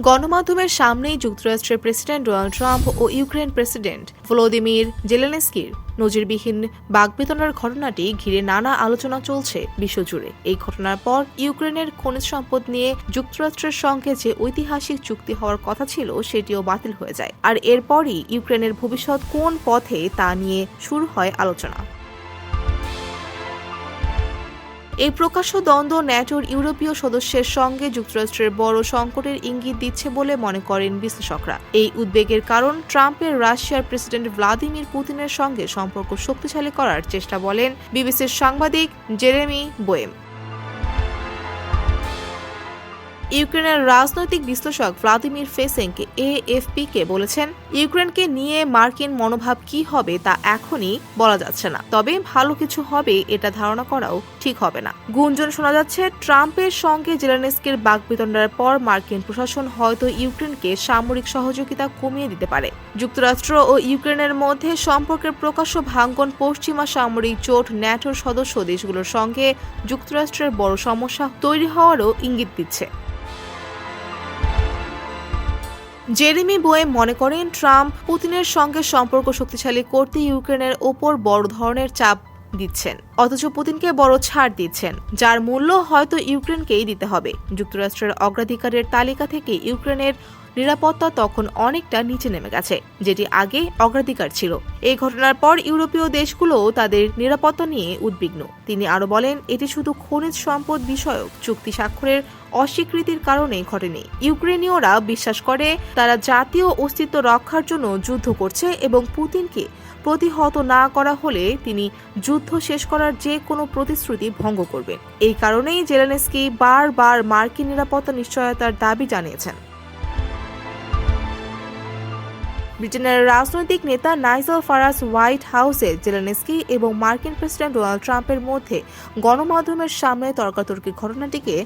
গণমাধ্যমের সামনেই যুক্তরাষ্ট্রের প্রেসিডেন্ট ডোনাল্ড ট্রাম্প ও ইউক্রেন প্রেসিডেন্ট ভলোদিমির জেলেনস্কির। নজিরবিহীন বাগবেতনার ঘটনাটি ঘিরে নানা আলোচনা চলছে বিশ্বজুড়ে। এই ঘটনার পর ইউক্রেনের খনিজ সম্পদ নিয়ে যুক্তরাষ্ট্রের সঙ্গে যে ঐতিহাসিক চুক্তি হওয়ার কথা ছিল, সেটিও বাতিল হয়ে যায়। আর এরপরই ইউক্রেনের ভবিষ্যৎ কোন পথে তা নিয়ে শুরু হয় আলোচনা। এই প্রকাশ্য দ্বন্দ্ব ন্যাটোর ইউরোপীয় সদস্যের সঙ্গে যুক্তরাষ্ট্রের বড় সংকটের ইঙ্গিত দিচ্ছে বলে মনে করেন বিশ্লেষকরা। এই উদ্বেগের কারণ ট্রাম্পের রাশিয়ার প্রেসিডেন্ট ভ্লাদিমির পুতিনের সঙ্গে সম্পর্ক শক্তিশালী করার চেষ্টা বলেন বিবিসির সাংবাদিক জেরেমি বোয়েম। ইউক্রেনের রাজনৈতিক বিশ্লেষক ভ্লাদিমির ফেসেঙ্ক এএফপি কে বলেছেন, ইউক্রেনকে নিয়ে মার্কিন মনোভাব কি হবে তা এখনই বলা যাচ্ছে না। তবে ভালো কিছু হবে এটা ধারণা করাও ঠিক হবে না। গুঞ্জন শোনা যাচ্ছে, ট্রাম্পের সঙ্গে জেলানেস্কের বাকবিতণ্ডার পর মার্কিন প্রশাসন হয়তো ইউক্রেনকে সামরিক সহযোগিতা কমিয়ে দিতে পারে। যুক্তরাষ্ট্র ও ইউক্রেনের মধ্যে সম্পর্কের প্রকাশ্য ভাঙ্গন পশ্চিমা সামরিক জোট ন্যাটোর সদস্য দেশগুলোর সঙ্গে যুক্তরাষ্ট্রের বড় সমস্যা তৈরি হওয়ারও ইঙ্গিত দিচ্ছে। জেরেমি বোয়ে মনে করেন, ট্রাম্প পুতিনের সঙ্গে সম্পর্ক শক্তিশালী করতে ইউক্রেনের ওপর বড় ধরনের চাপ দিচ্ছেন। অথচ পুতিনকে বড় ছাড় দিচ্ছেন, যার মূল্য হয়তো ইউক্রেনকেই দিতে হবে। যুক্তরাষ্ট্রের অগ্রাধিকারের তালিকা থেকে ইউক্রেনের নিরাপত্তা তখন অনেকটা নিচে নেমে গেছে, যেটি আগে অগ্রাধিকার ছিল। এই ঘটনার পর ইউরোপীয় দেশগুলোও তাদের নিরাপত্তা নিয়ে উদ্বিগ্ন। তিনি আরও বলেন, এটি শুধু খনিজ সম্পদ বিষয়ক চুক্তি স্বাক্ষরের অস্বীকৃতির কারণে ঘটেনি। ইউক্রেনীয়রা বিশ্বাস করে, তারা জাতীয় অস্তিত্ব রক্ষার জন্য যুদ্ধ করছে এবং পুতিনকে প্রতিহত না করা হলে তিনি যুদ্ধ শেষ করার যে কোনো প্রতিশ্রুতি ভঙ্গ করবেন। এই কারণেই জেলেনস্কি বারবার মার্কিন নিরাপত্তা নিশ্চয়তার দাবি জানিয়েছেন। ব্রিটেনের রাজনৈতিক নেতা নাইজেল ফারাস হোয়াইট হাউসে জেলেনস্কি এবং মার্কিন প্রেসিডেন্ট ডোনাল্ড ট্রাম্পের মধ্যে গণমাধ্যমের সামনে তর্কাতর্কির ঘটনাটিকে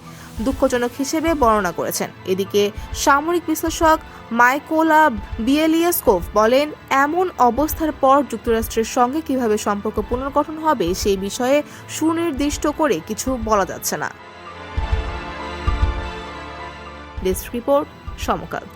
দুঃখজনক হিসেবে বর্ণনা করেছেন। এদিকে সামরিক বিশ্লেষক মাইকোলা বিয়েলিয়াসকোভ বলেন, এমন অবস্থার পর যুক্তরাষ্ট্রের সঙ্গে কীভাবে সম্পর্ক পুনর্গঠন হবে সেই বিষয়ে সুনির্দিষ্ট করে কিছু বলা যাচ্ছে না। Desk report Samakal.